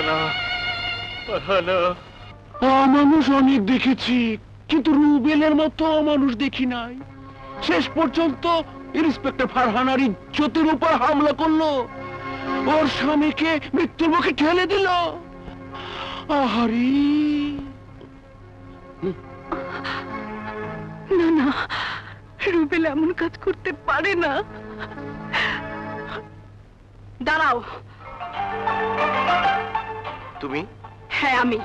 ফারহানা ফারহানা মানুষ অনেক দেখেছি কিন্তু রুবেলের মতো মানুষ দেখি নাই। শেষ পর্যন্ত ইন্সপেক্টর ফারহানার ইজ্জতের উপর হামলা করল। ওর স্বামীকে মৃত্যুর মুখে ঠেলে দিল। আহারি। না না রুবেল এমন কাজ করতে পারে না। দাঁড়াও। তুমি? হ্যাঁ আমি।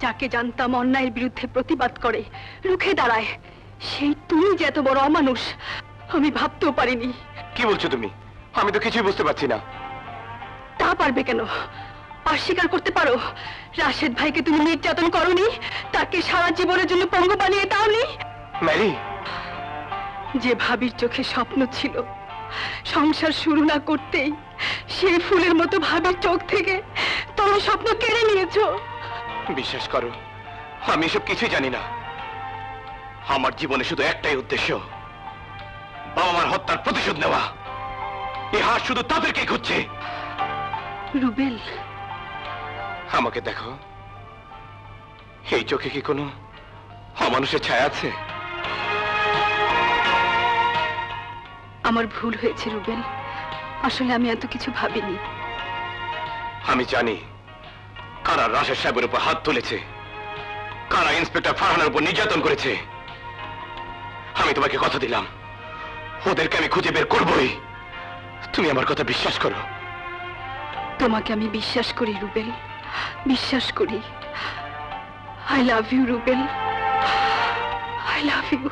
যাকে জানতাম অন্যায়ের বিরুদ্ধে প্রতিবাদ করে রুখে দাঁড়ায় সেই তুমি যে এত বড় অমানুষ আমি ভাবতেও পারিনি। কি বলছো তুমি? আমি তো কিছুই বুঝতে পারছি না। তা পারবে কেন? অস্বীকার করতে পারো? রাশেদ ভাইকে তুমি নির্যাতন করনি? তাকে সারা জীবনের জন্য পঙ্গু বানিয়ে দাওনি? ম্যারি। যে ভাবির চোখে স্বপ্ন ছিল সংসার শুরু না করতেই সেই ফুলের মতো ভাবির চোখ থেকে তোমার স্বপ্ন কেড়ে নিয়েছো। বিশ্বাস করো আমি এসব কিছুই জানি না। আমার জীবনে শুধু একটাই উদ্দেশ্য বাবা মার হত্যার প্রতিশোধ নেওয়া। এ হাত শুধু তাদেরকে খুঁজছে। রুবেল। আমাকে দেখো এই চোখে কি কোনো অমানুষের ছায়া আছে? আমার ভুল হয়েছে রুবেল। আসলে আমি এত কিছু ভাবিনি। আমি জানি কারা রাশেদ সাহেবের উপর হাত তুলেছে কারা ইন্সপেক্টর ফারহানের উপর নির্যাতন করেছে। আমি তোমাকে কথা দিলাম ওদেরকে আমি খুঁজে বের করবই। তুমি আমার কথা বিশ্বাস করো। তোমাকে আমি বিশ্বাস করি রুবেল। বিশ্বাস করি। I love you Rubel. I love you